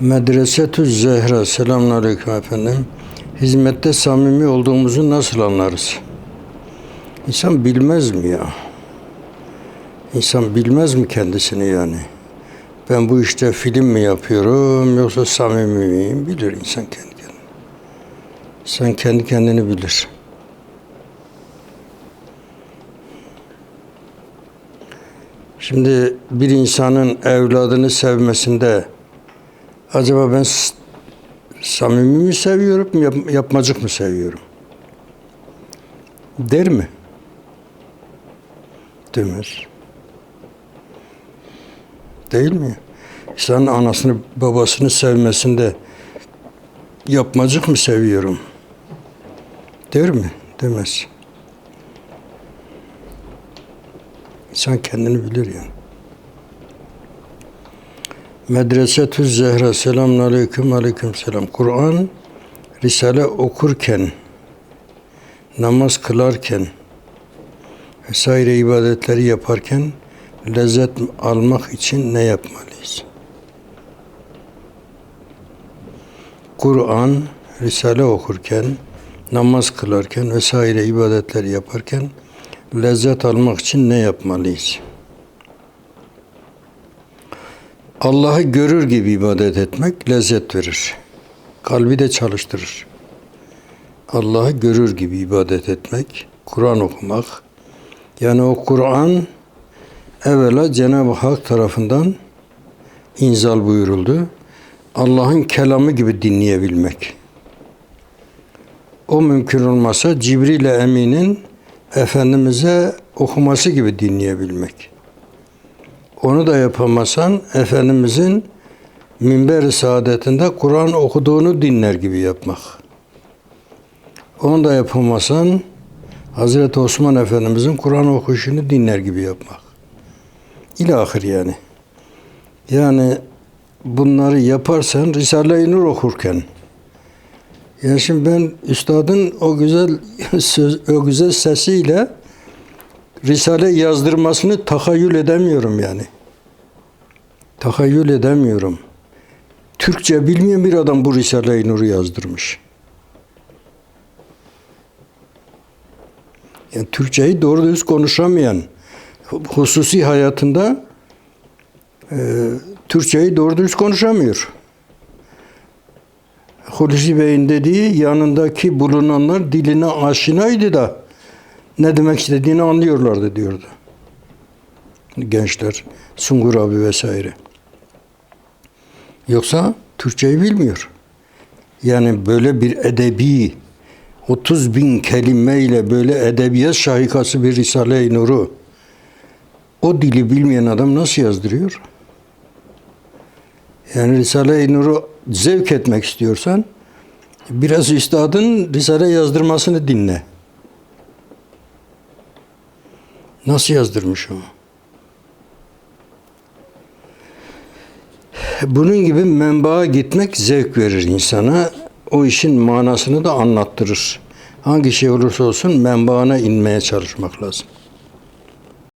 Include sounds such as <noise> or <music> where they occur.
Medresetü Zehra. Selamünaleyküm efendim. Hizmette samimi olduğumuzu nasıl anlarız? İnsan bilmez mi ya? İnsan bilmez mi kendisini yani? Ben bu işte film mi yapıyorum yoksa samimi miyim? Bilir insan kendi kendini. İnsan kendi kendini bilir. Şimdi bir insanın evladını sevmesinde acaba ben samimi mi seviyorum, yap- yapmacık mı seviyorum? Der mi? Demez. Değil mi? İnsanın anasını, babasını sevmesinde yapmacık mı seviyorum? Der mi? Demez. İnsan kendini bilir yani. Medresetü Zehra selamun aleyküm aleyküm selam. Kur'an Risale okurken, namaz kılarken, vesaire ibadetleri yaparken lezzet almak için ne yapmalıyız? Kur'an, Risale okurken, namaz kılarken vesaire ibadetleri yaparken lezzet almak için ne yapmalıyız? Allah'ı görür gibi ibadet etmek lezzet verir. Kalbi de çalıştırır. Allah'ı görür gibi ibadet etmek, Kur'an okumak. Yani o Kur'an evvela Cenab-ı Hak tarafından inzal buyuruldu. Allah'ın kelamı gibi dinleyebilmek. O mümkün olmasa Cibril Emin'in Efendimiz'e okuması gibi dinleyebilmek. Onu da yapamasan Efendimiz'in minber-i saadetinde Kur'an okuduğunu dinler gibi yapmak. Onu da yapamasan Hazreti Osman Efendimiz'in Kur'an okuyuşunu dinler gibi yapmak. İlahir yani. Yani bunları yaparsan Risale-i Nur okurken yani şimdi ben üstadın o güzel <laughs> söz, o güzel sesiyle Risale yazdırmasını tahayyül edemiyorum yani. Tahayyül edemiyorum. Türkçe bilmeyen bir adam bu Risale-i Nur'u yazdırmış. Yani Türkçeyi doğru düz konuşamayan, hususi hayatında e, Türkçeyi doğru düz konuşamıyor. Hulusi Bey'in dediği yanındaki bulunanlar diline aşinaydı da ne demek istediğini anlıyorlardı diyordu. Gençler, Sungur abi vesaire. Yoksa Türkçeyi bilmiyor. Yani böyle bir edebi 30 bin kelimeyle böyle edebiyat şahikası bir Risale-i Nur'u o dili bilmeyen adam nasıl yazdırıyor? Yani Risale-i Nur'u zevk etmek istiyorsan biraz üstadın Risale yazdırmasını dinle. Nasıl yazdırmış o? Bunun gibi menbağa gitmek zevk verir insana. O işin manasını da anlattırır. Hangi şey olursa olsun menbaına inmeye çalışmak lazım.